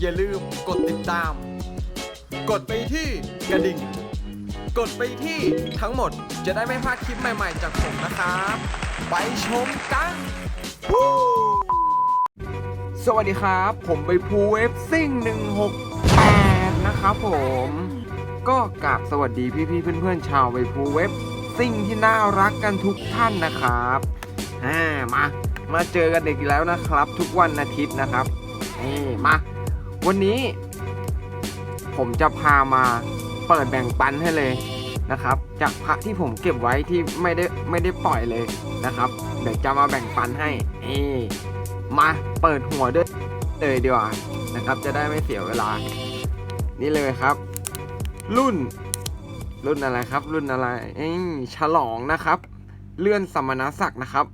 อย่าลืมกดติดตาม กดไปที่กระดิ่ง กดไปที่ทั้งหมดจะได้ไม่พลาดคลิปใหม่ๆจากผมนะครับ ไปชมกันสวัสดีครับ ผมไปภูเอฟซิ่ง168 นะครับผม ก็กราบสวัสดีพี่ๆเพื่อนๆ ชาวไปภูเว็บซิ่งที่น่ารักกันทุกท่านนะครับอ่ามา มาเจอกันอีกแล้วนะครับ ทุกวันอาทิตย์นะครับนี่มา วันนี้ผมจะพามาเปิดแบ่งปันให้เลยนะครับ จากพระที่ผมเก็บไว้ที่ไม่ได้ไม่ได้ปล่อยเลยนะครับ เดี๋ยวจะมาแบ่งปันให้นี่มาเปิดหัวด้วยเลยดีกว่านะครับ จะได้ไม่เสียเวลา นี่เลยครับ รุ่น รุ่นอะไรครับ รุ่นอะไรเอ้ฉลองนะครับ เลื่อนสมณศักดิ์นะครับ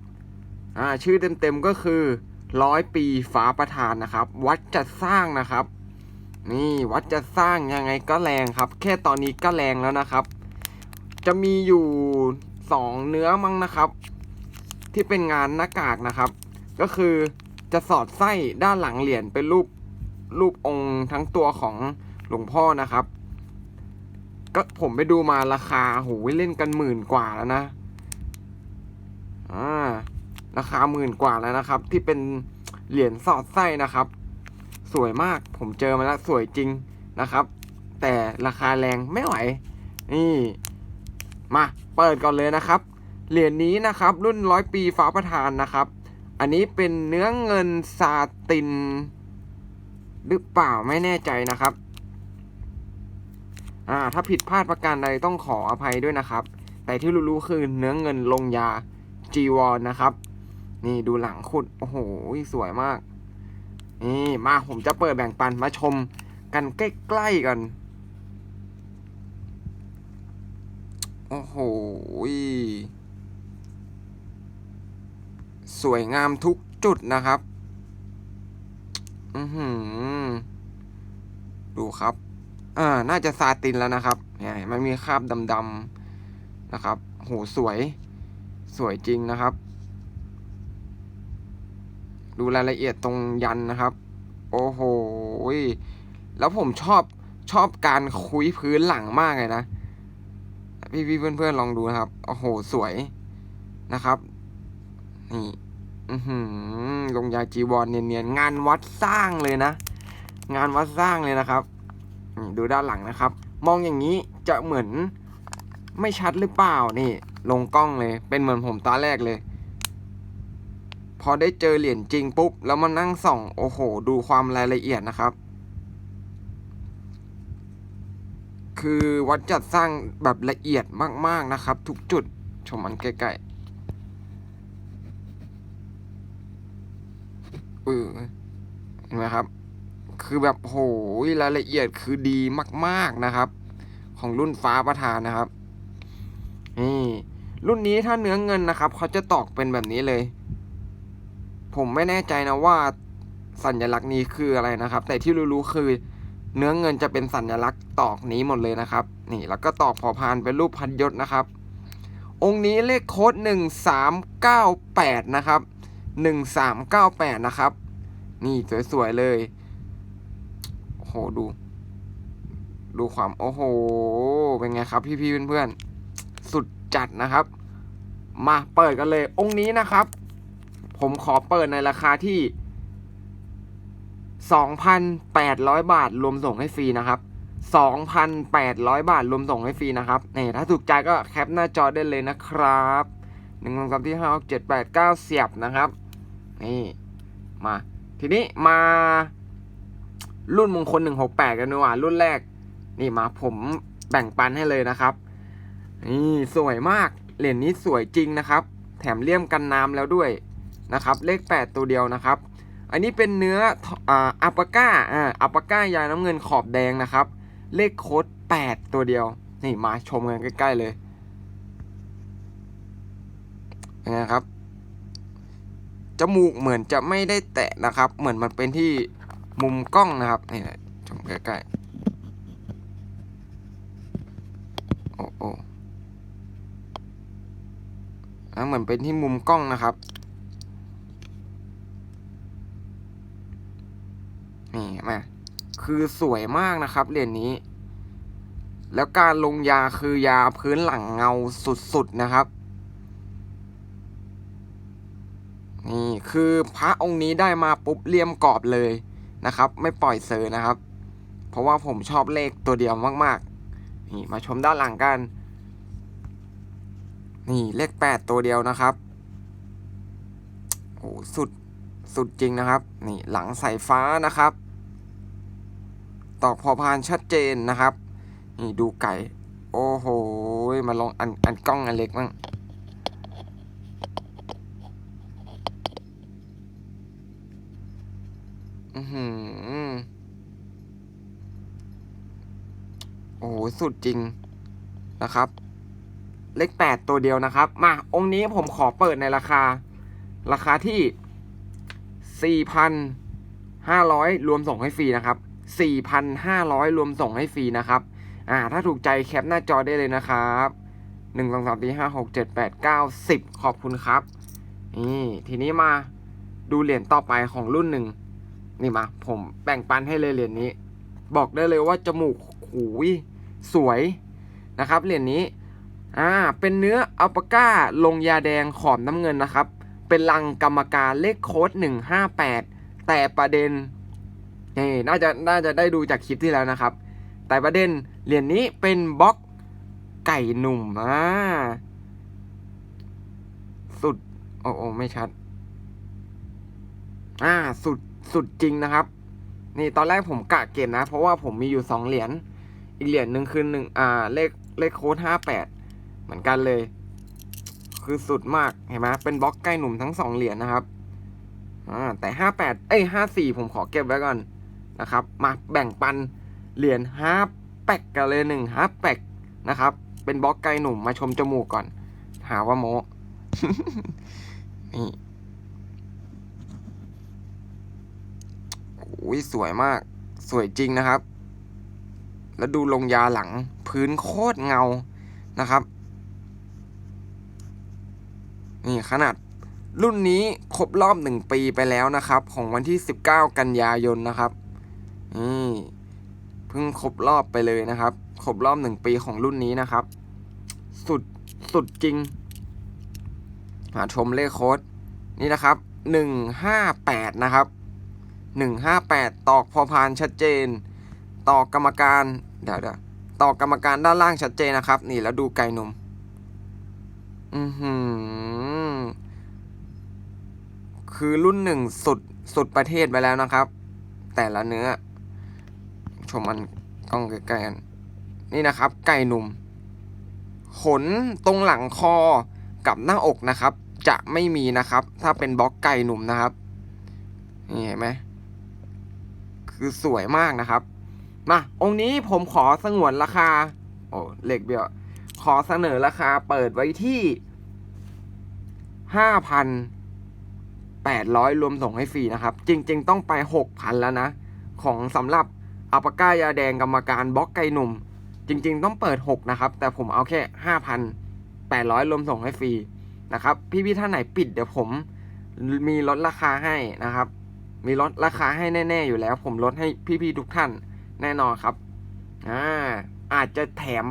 อ่าชื่อเต็มๆก็คือ ร้อยปีฟ้าประธานนะครับ วัดจัดสร้างนะครับ นี่วัดจะสร้างยังไงก็แรงครับ แค่ตอนนี้ก็แรงแล้วนะครับ จะมีอยู่สองเนื้อมั้งนะครับ ที่เป็นงานหน้ากากนะครับ ก็คือจะสอดไส้ด้านหลังเหรียญเป็นรูปรูปองค์ทั้งตัวของหลวงพ่อนะครับ ก็ผมไปดูมาราคาโหเล่นกันหมื่นกว่าแล้วนะอ่า ราคาหมื่นกว่าแล้วนะครับ ที่เป็นเหรียญสอดไส้นะครับ สวยมากผมเจอมาแล้วสวยจริงนะครับ แต่ราคาแรงไม่ไหว นี่ มาเปิดก่อนเลยนะครับ เหรียญนี้นะครับ รุ่นร้อยปีฟ้าประธานนะครับ อันนี้เป็นเนื้อเงินซาติน หรือเปล่าไม่แน่ใจนะครับอ่าถ้าผิดพลาดประการใดต้องขออภัยด้วยนะครับ แต่ที่รู้ๆคือเนื้อเงินลงยาจีวรนนะครับ นี่ดูหลังขุด โอ้โห สวยมาก นี่มาผมจะเปิดแบ่งปันมาชมกันใกล้ๆกัน โอ้โห สวยงามทุกจุดนะครับ อือหือ ดูครับ อ่า น่าจะซาตินแล้วนะครับ เนี่ย มันมีคราบดำๆนะครับ โห สวย สวยจริงนะครับ ดูรายละเอียดตรงยันนะครับ โอ้โหแล้วผมชอบชอบการคุยพื้นหลังมากเลยนะ พี่พี่เพื่อนเพื่อนๆลองดูนะครับ โอ้โห สวยนะครับ นี่อือหือลงยาจีวรเนียนๆงานวัดสร้างเลยนะ งานวัดสร้างเลยนะครับดูด้านหลังนะครับ มองอย่างนี้จะเหมือนไม่ชัดหรือเปล่านี่ ลงกล้องเลย เป็นเหมือนผมตาแรกเลย อได้เจอเหรียญจริงปุ๊บ แล้วมานั่งส่อง โอ้โห ดูความรายละเอียดนะครับ คือวัดจัดสร้างแบบละเอียดมาก ๆ นะครับ ทุกจุด ชมมันใกล้ๆเออเห็นไหมครับ คือแบบโหยรายละเอียดคือดีมาก ๆนะครับ ของรุ่นฟ้าประธานนะครับ นี่ รุ่นนี้ถ้าเนื้อเงินนะครับ เขาจะตอกเป็นแบบนี้เลย ผมไม่แน่ใจนะว่าสัญลักษณ์นี้คืออะไรนะครับ แต่ที่รู้ๆคือเนื้อเงินจะเป็นสัญลักษณ์ตอกนี้หมดเลยนะครับ นี่แล้วก็ตอกพอพานเป็นรูปพันยศนะครับ องค์นี้เลขโค้ดหนึ่งสามเก้าแปดนะครับหนึ่งสามเก้าแปดนะครับ นี่สวยๆเลยโอ้โหดู ดูความโอ้โห เป็นไงครับพี่ๆเพื่อนๆสุดจัดนะครับ มาเปิดกันเลยองค์นี้นะครับ ผมขอเปิดในราคาที่ 2,800 บาทรวมส่งให้ฟรีนะครับ 2,800 บาทรวมส่งให้ฟรีนะครับนี่ถ้าถูกใจก็แคปหน้าจอได้เลยนะครับหนึ่งสองสามที่ห้าหกเจ็ดแปดเก้าเสียบนะครับนี่มา ทีนี้มารุ่นมงคล168กันดีกว่ารุ่นแรก นี่มาผมแบ่งปันให้เลยนะครับ นี่สวยมากเหรียญนี้สวยจริงนะครับ แถมเลี่ยมกันน้ำแล้วด้วย นะครับเลข 8 ตัวเดียวนะครับ อันนี้เป็นเนื้ออ่าอัปปาก้าอ่าอัปปาก้ายาน้ำเงินขอบแดงนะครับ เลขโค้ด 8 ตัวเดียวนี่มาชมกันใกล้ ๆเลยเป็นไงครับจมูกเหมือนจะไม่ได้แตะนะครับ เหมือนมันเป็นที่มุมกล้องนะครับนี่แหละชมใกล้ๆโอ้โอ้เหมือนเป็นที่มุมกล้องนะครับ นี่มาคือสวยมากนะครับเหรียญนี้ แล้วการลงยาคือยาพื้นหลังเงาสุดๆนะครับนี่คือพระองค์นี้ได้มาปุ๊บเลี่ยมกรอบเลยนะครับ ไม่ปล่อยเซอร์นะครับ เพราะว่าผมชอบเลขตัวเดียวมากๆนี่มาชมด้านหลังกัน นี่เลขแปดตัวเดียวนะครับโอ้สุดสุดจริงนะครับ นี่หลังสายฟ้านะครับ ตอกพอพานชัดเจนนะครับ นี่ดูไก่ โอ้โห มาลองอันอันกล้องอันเล็กบ้งอือหือโอ้โห สุดจริงนะครับ เลขแปดตัวเดียวนะครับ มา องค์นี้ผมขอเปิดในราคา ราคาที่ 4,500 รวมส่งให้ฟรีนะครับ 4,500 รวมส่งให้ฟรีนะครับ อ่า ถ้าถูกใจแคปหน้าจอได้เลยนะครับหนึ่งสองสามสี่ห้าหกเจ็ดแปดเก้าสิบขอบคุณครับ นี่ ทีนี้มาดูเหรียญต่อไปของรุ่นหนึ่ง นี่มา ผมแบ่งปันให้เลยเหรียญนี้ บอกได้เลยว่าจมูกหูยสวยนะครับเหรียญนี้ อ่า เป็นเนื้ออัลปาก้าลงยาแดงขอบน้ำเงินนะครับ เป็นลังกรรมการเลขโค้ดหนึ่งห้าแปดแต่ประเด็น นี่น่าจะน่าจะได้ดูจากคลิปที่แล้วนะครับ แต่ประเด็นเหรียญนี้เป็นบล็อกไก่หนุ่มอ่าสุด โอ้โอไม่ชัด อ่า สุด สุดจริงนะครับ นี่ตอนแรกผมกะเก็บนะ เพราะว่าผมมีอยู่สองเหรียญ อีกเหรียญหนึ่งคือหนึ่งอ่า เลข เลขโค้ดห้าแปด เหมือนกันเลย คือสุดมาก เห็นไหมเป็นบล็อกใกล้หนุ่มทั้งสองเหรียญนะครับ อ่า แต่ห้าแปด เอ้ยห้าสี่ผมขอเก็บไว้ก่อน นะครับ มาแบ่งปันเหรียญห้าแปกกันเลยหนึ่งห้าแปกนะครับ เป็นบล็อกไกลหนุ่มมาชมจมูกก่อน หาว่าโมนี่โอ้ยสวยมาก สวยจริงนะครับ แล้วดูลงยาหลัง พื้นโคตรเงานะครับ นี่ขนาดรุ่นนี้ครบรอบหนึ่งปีไปแล้วนะครับ ของวันที่ 19 กันยายนนะครับ นี่เพิ่งครบรอบไปเลยนะครับ ครบรอบหนึ่งปีของรุ่นนี้นะครับ สุดสุดจริง หาชมเลขโค้ดนี่นะครับ158นะครับ158ตอกพอพานชัดเจน ตอกกรรมการเดี๋ยวเดี๋ยวตอกกรรมการด้านล่างชัดเจนนะครับ นี่แล้วดูไก่นมอือหือคือรุ่นหนึ่งสุดสุดประเทศไปแล้วนะครับ แต่ละเนื้อ ชมมันกล้องใกล้ๆกัน นี่นะครับ ไก่หนุ่ม ขนตรงหลังคอกับหน้าอกนะครับ จะไม่มีนะครับ ถ้าเป็นบล็อกไก่หนุ่มนะครับ นี่เห็นไหมคือสวยมากนะครับ มาองค์นี้ผมขอสงวนราคา โอ้เหล็กเบี้ยว ขอเสนอราคาเปิดไว้ที่ห้าพันแปดร้อยรวมส่งให้ฟรีนะครับ จริง ๆ ต้องไปหกพันแล้วนะ ของสำหรับ อัปาก้ายาแดงกรรมการบล็อกไก่หนุ่ม จริง ๆ ต้องเปิดหกนะครับ แต่ผมเอาแค่ห้าพันแปดร้อยรวมส่งให้ฟรีนะครับ พี่ๆท่านไหนปิดเดี๋ยวผมมีลดราคาให้นะครับ มีลดราคาให้แน่ๆอยู่แล้ว ผมลดให้พี่ๆทุกท่านแน่นอนครับอ่าอาจจะแถม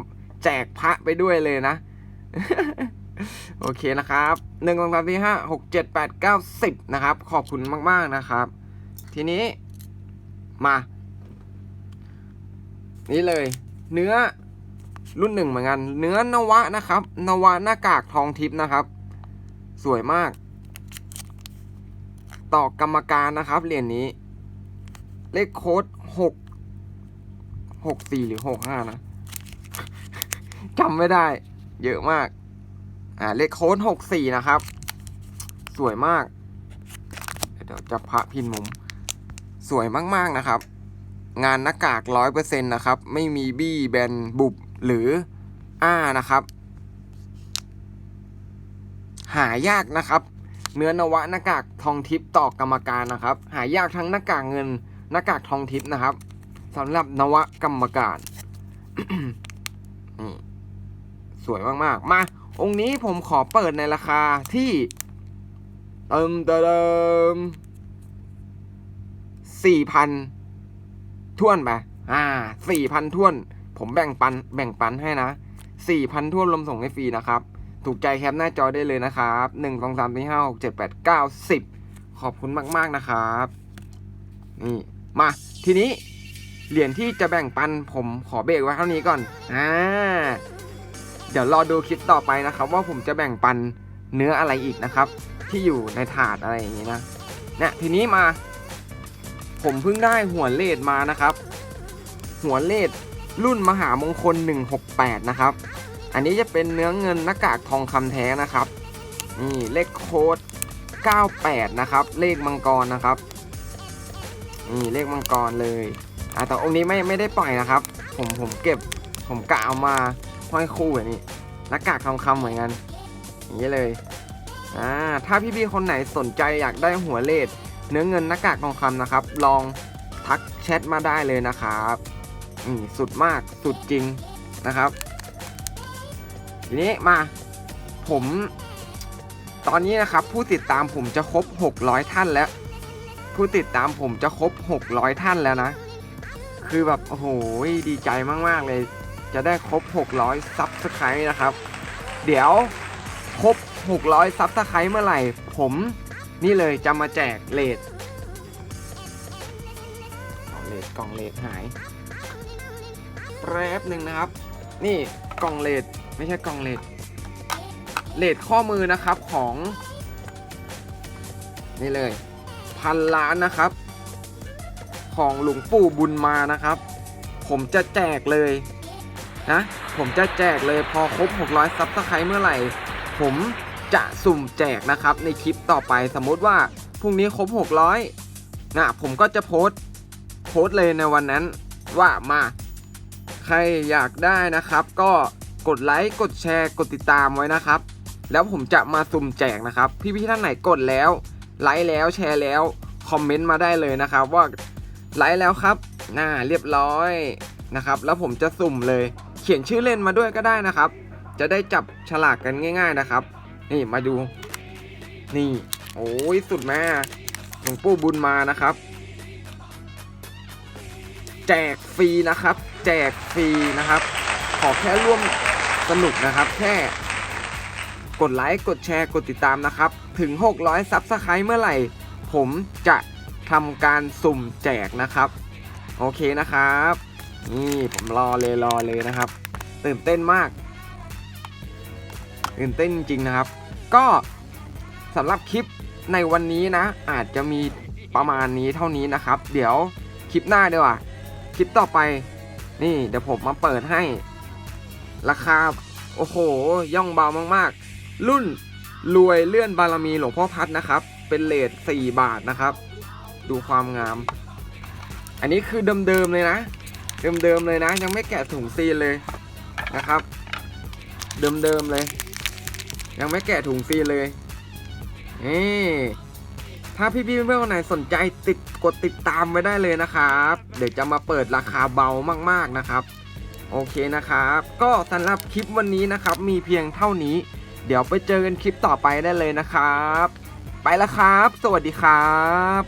แจกพระไปด้วยเลยนะ โอเคนะครับหนึ่งสองสามสี่ห้าหกเจ็ดแปดเก้าสิบนะครับ ขอบคุณมากๆนะครับ ทีนี้มา นี่เลย เนื้อรุ่นหนึ่งเหมือนกัน เนื้อนวะนะครับ นวะหน้ากากทองทิพย์นะครับ สวยมาก ต่อกรรมการนะครับเหรียญนี้ เลขโค้ดหกหกสี่หรือหกห้านะจำไม่ได้ เยอะมาก อ่าเลขโค้ดหกสี่นะครับ สวยมาก เดี๋ยวจะพระพินมุม สวยมากๆนะครับ งานหน้ากากร้อยเปอร์เซ็นต์นะครับ ไม่มีบี้แบนบุบหรืออ้านะครับ หายากนะครับ เนื้อนวะหน้ากากทองทิพย์ต่อกรรมการนะครับ หายากทั้งหน้ากากเงินหน้ากากทองทิพย์นะครับสำหรับนวะกรรมการนี่สวยมากๆ มา องค์นี้ผมขอเปิดในราคาที่เติมเติมสี่พัน ท่วนไปอ่าสี่พันท่วน ผมแบ่งปันแบ่งปันให้นะสี่พันท่วนรวมส่งให้ฟรีนะครับ ถูกใจแคปหน้าจอได้เลยนะครับหนึ่งสองสามสี่ห้าหกเจ็ดแปดเก้าสิบขอบคุณมาก ๆ นะครับ นี่มาทีนี้เหรียญที่จะแบ่งปันผมขอเบรกไว้เท่านี้ก่อนอ่าเดี๋ยวรอดูคลิปต่อไปนะครับ ว่าผมจะแบ่งปันเนื้ออะไรอีกนะครับ ที่อยู่ในถาดอะไรอย่างนี้นะเนี่ยทีนี้มา ผมเพิ่งได้หัวเลดมานะครับ หัวเลดรุ่นมหามงคล 168 นะครับ อันนี้จะเป็นเนื้อเงินหน้ากากทองคำแท้นะครับ นี่เลขโค้ด 98 นะครับ เลขมังกรนะครับนี่เลขมังกรเลยอะแต่องค์นี้ไม่ไม่ได้ปล่อยนะครับ ผมผมเก็บผมกะเอามาห้อยคู่อย่างนี้หน้ากากทองคำเหมือนกันอย่างนี้เลยอ่าถ้าพี่ๆคนไหนสนใจอยากได้หัวเลด เนื้อเงินหน้ากากทองคำนะครับ ลองทักแชทมาได้เลยนะครับอืมสุดมากสุดจริงนะครับ ทีนี้มาผม ตอนนี้นะครับ ผู้ติดตามผมจะครบ 600 ท่านแล้ว ผู้ติดตามผมจะครบ 600 ท่านแล้วนะ คือแบบโอ้โหดีใจมาก ๆ เลย จะได้ครบ 600ซับสไครต์นะครับ เดี๋ยวครบ 600ซับสไครต์เมื่อไหร่ ผม นี่เลยจะมาแจกเลดกล่องเลดกล่องเลดหายแป๊บหนึ่งนะครับ นี่กล่องเลดไม่ใช่กล่องเลดเลดข้อมือนะครับของ นี่เลย พันล้านนะครับ ของหลวงปู่บุญมานะครับ ผมจะแจกเลยนะ ผมจะแจกเลยพอครบ 600ซับสไครต์เมื่อไหร่ ผม จะสุ่มแจกนะครับในคลิปต่อไปสมมุติว่าพรุ่งนี้ครบ 600นะผมก็จะโพสต์โพสต์เลยในวันนั้นว่ามาใครอยากได้นะครับ ก็กดไลค์กดแชร์กดติดตามไว้นะครับ แล้วผมจะมาสุ่มแจกนะครับ พี่ๆท่านไหนกดแล้ว ไลค์แล้วแชร์แล้วคอมเมนต์มาได้เลยนะครับ ว่าไลค์แล้วครับน่าเรียบร้อยนะครับ แล้วผมจะสุ่มเลย เขียนชื่อเล่นมาด้วยก็ได้นะครับ จะได้จับฉลากกันง่าย ๆนะครับ นี่มาดู นี่ โอ้ยสุดแม่หลวงปู่บุญมานะครับ แจกฟรีนะครับ แจกฟรีนะครับ ขอแค่ร่วมสนุกนะครับ แค่กดไลค์กดแชร์กดติดตามนะครับ ถึง 600ซับสไครต์เมื่อไหร่ ผมจะทำการสุ่มแจกนะครับ โอเคนะครับ นี่ผมรอเลยรอเลยนะครับ ตื่นเต้นมาก ตื่นเต้นจริงนะครับ ก็สำหรับคลิปในวันนี้นะ อาจจะมีประมาณนี้เท่านี้นะครับ เดี๋ยวคลิปหน้าดีกว่าคลิปต่อไป นี่เดี๋ยวผมมาเปิดให้ ราคา โอ้โห ย่องเบามากๆ รุ่นรวยเลื่อนบารมีหลวงพ่อพัดนะครับ เป็นเลท4บาทนะครับ ดูความงาม อันนี้คือเดิมๆเลยนะ เดิมๆเลยนะ ยังไม่แกะถุงซีนเลยนะครับ เดิมๆเลย ยังไม่แกะถุงซีเลยนี่ถ้าพี่ๆเพื่อนๆคนไหนสนใจติดกดติดตามไว้ได้เลยนะครับ เดี๋ยวจะมาเปิดราคาเบามากๆนะครับ โอเคนะครับ ก็สำหรับคลิปวันนี้นะครับ มีเพียงเท่านี้ เดี๋ยวไปเจอกันคลิปต่อไปได้เลยนะครับ ไปแล้วครับ สวัสดีครับ